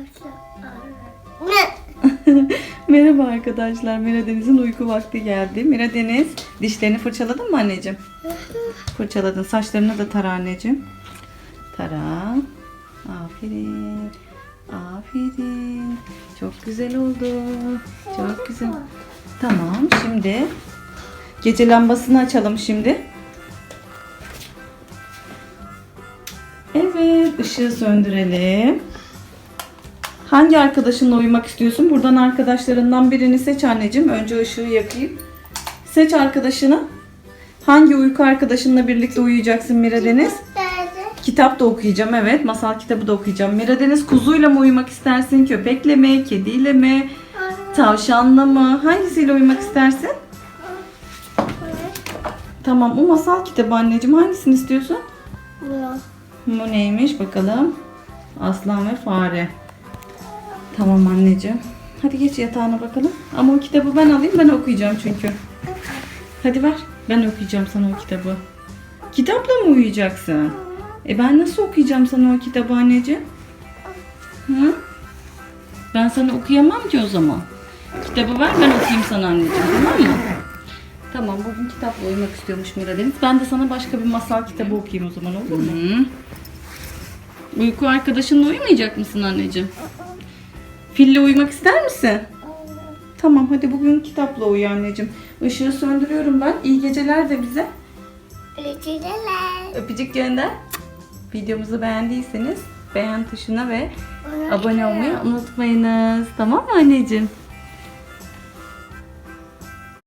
Merhaba arkadaşlar. Mira Deniz'in uyku vakti geldi. Mira Deniz dişlerini fırçaladın mı anneciğim? Fırçaladın. Saçlarını da tara anneciğim. Tara. Aferin. Aferin. Çok güzel oldu. Çok güzel. Tamam şimdi gece lambasını açalım şimdi. Evet ışığı söndürelim. Hangi arkadaşınla uyumak istiyorsun? Buradan arkadaşlarından birini seç anneciğim. Önce ışığı yakayım. Seç arkadaşını. Hangi uyku arkadaşınla birlikte uyuyacaksın Mira Deniz? Kitap da okuyacağım evet. Masal kitabı da okuyacağım. Mira Deniz kuzuyla mı uyumak istersin? Köpekle mi? Kediyle mi? Tavşanla mı? Hangisiyle uyumak istersin? Tamam o masal kitabı anneciğim. Hangisini istiyorsun? Bu. Bu neymiş bakalım. Aslan ve fare. Tamam anneciğim. Hadi geç yatağına bakalım. Ama o kitabı ben alayım ben okuyacağım çünkü. Hadi ver. Ben okuyacağım sana o kitabı. Kitapla mı uyuyacaksın? E ben nasıl okuyacağım sana o kitabı anneciğim? Hı? Ben sana okuyamam ki o zaman. Kitabı ver ben okuyayım sana anneciğim tamam mı? Tamam bugün kitapla uyumak istiyormuş Mira Deniz. Ben de sana başka bir masal kitabı okuyayım o zaman olur mu? Uyku arkadaşınla uyumayacak mısın anneciğim? Fille uyumak ister misin? Tamam hadi bugün kitapla uyu anneciğim. Işığı söndürüyorum ben. İyi geceler de bize. Reçeteler. Öpücük gönder. Videomuzu beğendiyseniz beğen tuşuna ve abone olmayı unutmayınız. Tamam mı anneciğim?